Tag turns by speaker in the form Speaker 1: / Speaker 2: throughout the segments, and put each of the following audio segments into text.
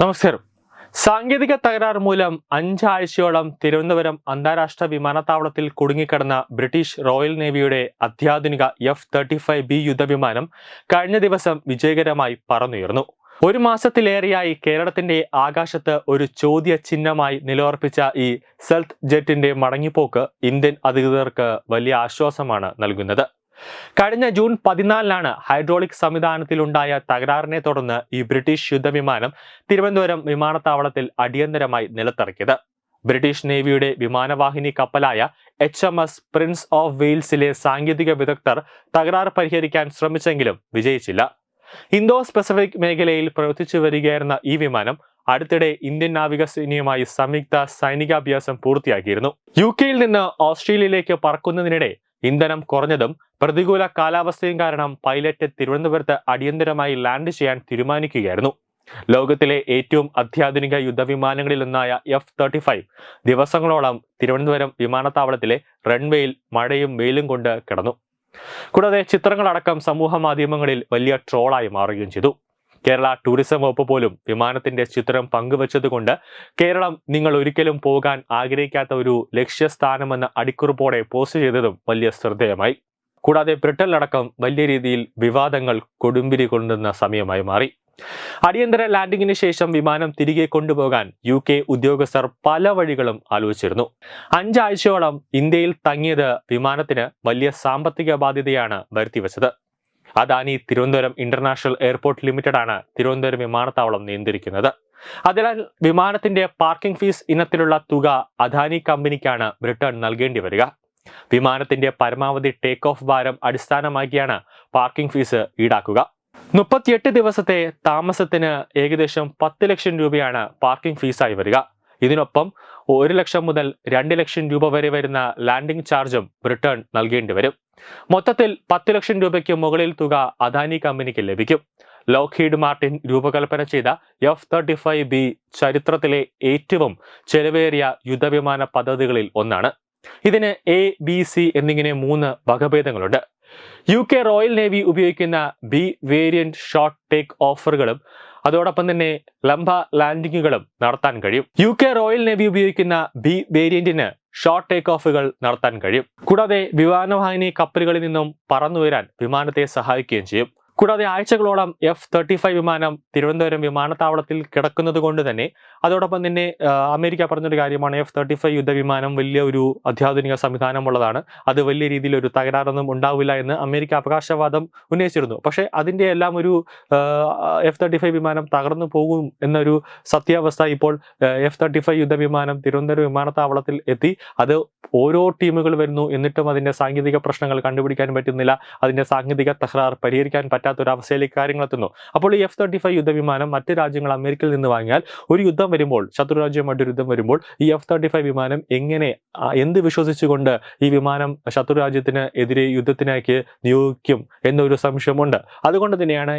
Speaker 1: നമസ്കാരം. സാങ്കേതിക തകരാർ മൂലം അഞ്ചാഴ്ചയോളം തിരുവനന്തപുരം അന്താരാഷ്ട്ര വിമാനത്താവളത്തിൽ കുടുങ്ങിക്കിടന്ന ബ്രിട്ടീഷ് റോയൽ നേവിയുടെ അത്യാധുനിക എഫ് തേർട്ടി ഫൈവ് ബി യുദ്ധവിമാനം കഴിഞ്ഞ ദിവസം വിജയകരമായി പറന്നുയർന്നു. ഒരു മാസത്തിലേറെയായി കേരളത്തിന്റെ ആകാശത്ത് ഒരു ചോദ്യ ചിഹ്നമായി നിലയുറപ്പിച്ച ഈ സെൽത്ത് ജെറ്റിന്റെ മടങ്ങിപ്പോക്ക് ഇന്ത്യൻ അധികൃതർക്ക് വലിയ ആശ്വാസമാണ് നൽകുന്നത്. കഴിഞ്ഞ ജൂൺ പതിനാലിനാണ് ഹൈഡ്രോളിക് സംവിധാനത്തിലുണ്ടായ തകരാറിനെ തുടർന്ന് ഈ ബ്രിട്ടീഷ് യുദ്ധവിമാനം തിരുവനന്തപുരം വിമാനത്താവളത്തിൽ അടിയന്തരമായി നിലത്തിറക്കിയത്. ബ്രിട്ടീഷ് നേവിയുടെ വിമാനവാഹിനി കപ്പലായ H M S Prince of വെയിൽസിലെ സാങ്കേതിക വിദഗ്ധർ തകരാർ പരിഹരിക്കാൻ ശ്രമിച്ചെങ്കിലും വിജയിച്ചില്ല. ഇന്തോ സ്പെസിഫിക് മേഖലയിൽ പ്രവർത്തിച്ചു വരികയായിരുന്ന ഈ വിമാനം അടുത്തിടെ ഇന്ത്യൻ നാവികസേനയുമായി സംയുക്ത സൈനികാഭ്യാസം പൂർത്തിയാക്കിയിരുന്നു. യു കെയിൽ നിന്ന് ഓസ്ട്രേലിയയിലേക്ക് പറക്കുന്നതിനിടെ ഇന്ധനം കുറഞ്ഞതും പ്രതികൂല കാലാവസ്ഥയും കാരണം പൈലറ്റ് തിരുവനന്തപുരത്ത് അടിയന്തരമായി ലാൻഡ് ചെയ്യാൻ തീരുമാനിക്കുകയായിരുന്നു. ലോകത്തിലെ ഏറ്റവും അത്യാധുനിക യുദ്ധവിമാനങ്ങളിലൊന്നായ എഫ് തേർട്ടി ഫൈവ് ദിവസങ്ങളോളം തിരുവനന്തപുരം വിമാനത്താവളത്തിലെ റൺവേയിൽ മഴയും വെയിലും കൊണ്ട് കിടന്നു. കൂടാതെ ചിത്രങ്ങളടക്കം സമൂഹ മാധ്യമങ്ങളിൽ വലിയ ട്രോളായി മാറുകയും ചെയ്തു. കേരള ടൂറിസം വകുപ്പ് പോലും വിമാനത്തിന്റെ ചിത്രം പങ്കുവച്ചതുകൊണ്ട് കേരളം നിങ്ങൾ ഒരിക്കലും പോകാൻ ആഗ്രഹിക്കാത്ത ഒരു ലക്ഷ്യസ്ഥാനമെന്ന അടിക്കുറിപ്പോടെ പോസ്റ്റ് ചെയ്തതും വലിയ ശ്രദ്ധേയമായി. കൂടാതെ ബ്രിട്ടനിലടക്കം വലിയ രീതിയിൽ വിവാദങ്ങൾ കൊടുമ്പിരി കൊണ്ടുന്ന സമയമായി മാറി. അടിയന്തര ലാൻഡിങ്ങിന് ശേഷം വിമാനം തിരികെ കൊണ്ടുപോകാൻ യു കെ ഉദ്യോഗസ്ഥർ പല വഴികളും ആലോചിച്ചിരുന്നു. അഞ്ചാഴ്ചയോളം ഇന്ത്യയിൽ തങ്ങിയത് വിമാനത്തിന് വലിയ സാമ്പത്തിക ബാധ്യതയാണ് വരുത്തിവെച്ചത്. Adani Thiruvananthapuram international airport limited ആണ് തിരുവനന്തപുരം വിമാനത്താവളം നിയന്ത്രിക്കുന്നത്. അതിനാൽ വിമാനത്തിന്റെ പാർക്കിംഗ് ഫീസ് ഇനത്തിലുള്ള തുക അദാനി കമ്പനിക്കാണ് റിട്ടേൺ നൽകേണ്ടി വരിക. വിമാനത്തിന്റെ പരമാവധി ടേക്ക് ഓഫ് ഭാരം അടിസ്ഥാനമാക്കിയാണ് പാർക്കിംഗ് ഫീസ് ഈടാക്കുക. മുപ്പത്തിയെട്ട് ദിവസത്തെ താമസത്തിന് ഏകദേശം പത്ത് ലക്ഷം രൂപയാണ് പാർക്കിംഗ് ഫീസായി വരിക. ഇതിനൊപ്പം ഒരു ലക്ഷം മുതൽ രണ്ട് ലക്ഷം രൂപ വരെ വരുന്ന ലാൻഡിംഗ് ചാർജും റിട്ടേൺ നൽകേണ്ടി വരും. മൊത്തത്തിൽ പത്ത് ലക്ഷം രൂപയ്ക്ക് മുകളിൽ തുക അദാനി കമ്പനിക്ക് ലഭിക്കും. ലോക്ഹീഡ് മാർട്ടിൻ രൂപകൽപ്പന ചെയ്ത എഫ് തേർട്ടി ഫൈവ് ബി ചരിത്രത്തിലെ ഏറ്റവും ചെലവേറിയ യുദ്ധവിമാന പദ്ധതികളിൽ ഒന്നാണ്. ഇതിന് എ ബി സി എന്നിങ്ങനെ മൂന്ന് വകഭേദങ്ങളുണ്ട്. യു കെ റോയൽ നേവി ഉപയോഗിക്കുന്ന ബി വേരിയന്റ് ഷോർട്ട് ടേക്ക് ഓഫറുകളും അതോടൊപ്പം തന്നെ ലംബ ലാൻഡിങ്ങുകളും നടത്താൻ കഴിയും. യു കെ റോയൽ നേവി ഉപയോഗിക്കുന്ന ബി വേരിയന്റിന് ഷോർട്ട് ടേക്ക് ഓഫുകൾ നടത്താൻ കഴിയും. കൂടാതെ വിമാനവാഹിനി കപ്പലുകളിൽ നിന്നും പറന്നുയരാൻ വിമാനത്തെ സഹായിക്കുകയും ചെയ്യും. കൂടാതെ ആഴ്ചകളോളം എഫ് തേർട്ടി ഫൈവ് വിമാനം തിരുവനന്തപുരം വിമാനത്താവളത്തിൽ കിടക്കുന്നത് കൊണ്ട് തന്നെ അതോടൊപ്പം തന്നെ അമേരിക്ക പറഞ്ഞൊരു കാര്യമാണ് എഫ് തേർട്ടി ഫൈവ് യുദ്ധവിമാനം വലിയ ഒരു അത്യാധുനിക സംവിധാനമുള്ളതാണ് അത് വലിയ രീതിയിൽ ഒരു തകരാറൊന്നും ഉണ്ടാവില്ല എന്ന് അമേരിക്ക അവകാശവാദം ഉന്നയിച്ചിരുന്നു. പക്ഷേ അതിന്റെ എല്ലാം ഒരു എഫ് തേർട്ടി ഫൈവ് വിമാനം തകർന്നു പോകും എന്നൊരു സത്യാവസ്ഥ ഇപ്പോൾ എഫ് തേർട്ടി ഫൈവ് യുദ്ധവിമാനം തിരുവനന്തപുരം വിമാനത്താവളത്തിൽ എത്തി. അത് ഓരോ ടീമുകൾ വരുന്നു എന്നിട്ടും അതിന്റെ സാങ്കേതിക പ്രശ്നങ്ങൾ കണ്ടുപിടിക്കാൻ പറ്റുന്നില്ല. അതിന്റെ സാങ്കേതിക തകരാർ പരിഹരിക്കാൻ പറ്റാത്ത ഒരു അവസ്ഥയിലേക്ക് കാര്യങ്ങൾ എത്തുന്നു. അപ്പോൾ ഈ എഫ് തേർട്ടി ഫൈവ് യുദ്ധവിമാനം മറ്റ് രാജ്യങ്ങൾ അമേരിക്കയിൽ നിന്ന് വാങ്ങിയാൽ ഒരു യുദ്ധം വരുമ്പോൾ ശത്രുരാജ്യമായിട്ട് ഒരു യുദ്ധം വരുമ്പോൾ ഈ എഫ് തേർട്ടി ഫൈവ് വിമാനം എങ്ങനെ എന്ത് വിശ്വസിച്ചുകൊണ്ട് ഈ വിമാനം ശത്രുരാജ്യത്തിന് എതിരെ യുദ്ധത്തിനാക്കി നിയോഗിക്കും എന്നൊരു സംശയമുണ്ട്. അതുകൊണ്ട് തന്നെയാണ്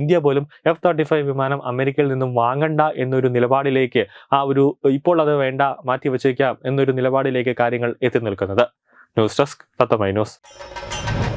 Speaker 1: ഇന്ത്യ പോലും എഫ് തേർട്ടി ഫൈവ് വിമാനം അമേരിക്കയിൽ നിന്നും വാങ്ങണ്ട എന്നൊരു നിലപാടിലേക്ക് ആ ഒരു ഇപ്പോൾ അത് വേണ്ട മാറ്റി വെച്ചേക്കാം എന്നൊരു നിലപാടിലേക്ക് കാര്യങ്ങൾ എത്തി നിൽക്കുന്നത്. ന്യൂസ് ഡെസ്ക് തത്തമൈ ന്യൂസ്.